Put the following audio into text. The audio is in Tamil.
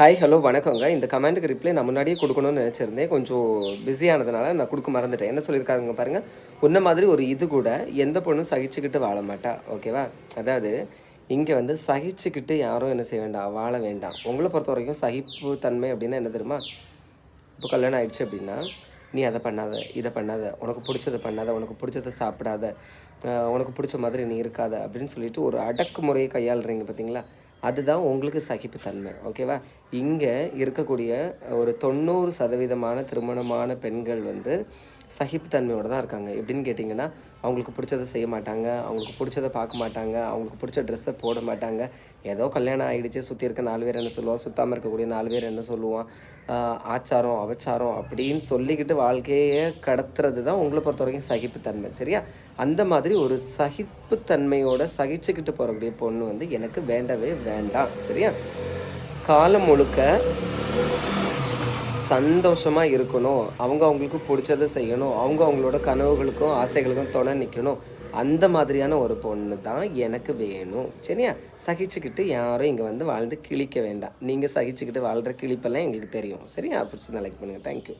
ஹாய் ஹலோ வணக்கங்க. இந்த கமெண்ட்டுக்கு ரிப்ளை நான் முன்னாடியே கொடுக்கணும்னு நினச்சிருந்தேன். கொஞ்சம் பிஸியானதுனால நான் கொடுக்க மறந்துட்டேன். என்ன சொல்லியிருக்காங்க பாருங்கள் உன்ன மாதிரி ஒரு இது கூட எந்த பொண்ணும் சகிச்சுக்கிட்டு வாழ மாட்டா. ஓகேவா அதாவது இங்கே வந்து சகிச்சுக்கிட்டு யாரும் என்ன செய்ய வேண்டாம். வாழ வேண்டாம். உங்களை பொறுத்த வரைக்கும் சகிப்பு தன்மை அப்படின்னா என்ன தெரியுமா? இப்போ கல்யாணம் ஆயிடுச்சு அப்படின்னா நீ அதை பண்ணாத இதை பண்ணாத. உனக்கு பிடிச்சதை பண்ணாத உனக்கு பிடிச்சதை சாப்பிடாத. உனக்கு பிடிச்ச மாதிரி நீ இருக்காத அப்படின்னு சொல்லிட்டு ஒரு அடக்குமுறையை கையாளுறீங்க பார்த்தீங்களா? அதுதான் உங்களுக்கு சகிப்புத்தன்மை ஓகேவா இங்கே இருக்கக்கூடிய ஒரு தொண்ணூறு சதவீதமான திருமணமான பெண்கள் வந்து சகிப்புத்தன்மையோடு தான் இருக்காங்க. எப்படின்னு கேட்டிங்கன்னா அவங்களுக்கு பிடிச்சதை செய்ய மாட்டாங்க அவங்களுக்கு பிடிச்சதை பார்க்க மாட்டாங்க அவங்களுக்கு பிடிச்ச ட்ரெஸ்ஸை போட மாட்டாங்க. ஏதோ கல்யாணம் ஆகிடுச்சு சுற்றி இருக்க நாலு பேர் என்ன சொல்லுவான் சுத்தாமல் இருக்கக்கூடிய நாலு பேர் என்ன சொல்லுவான் ஆச்சாரம் அபச்சாரம் அப்படின்னு சொல்லிக்கிட்டு வாழ்க்கையை கடத்துறது தான் உங்களை பொறுத்த வரைக்கும் சகிப்புத்தன்மை சரியா? அந்த மாதிரி ஒரு சகிப்புத்தன்மையோட சகிச்சுக்கிட்டு போகக்கூடிய பொண்ணு வந்து எனக்கு வேண்டவே வேண்டாம் சரியா? காலம் முழுக்க சந்தோஷமாக இருக்கணும். அவங்க அவங்களுக்கு பிடிச்சதை செய்யணும். அவங்க அவங்களோட கனவுகளுக்கும் ஆசைகளுக்கும் துணை நிற்கணும் அந்த மாதிரியான ஒரு பொண்ணு தான் எனக்கு வேணும். சரியா? சகிச்சுக்கிட்டு யாரும் இங்கே வந்து வாழ்ந்து கிழிக்க வேண்டாம். நீங்கள் சகிச்சுக்கிட்டு வாழ்கிற கிழிப்பெல்லாம் எங்களுக்கு தெரியும். சரியா? பிடிச்சி லைக் பண்ணுங்கள் தேங்க்யூ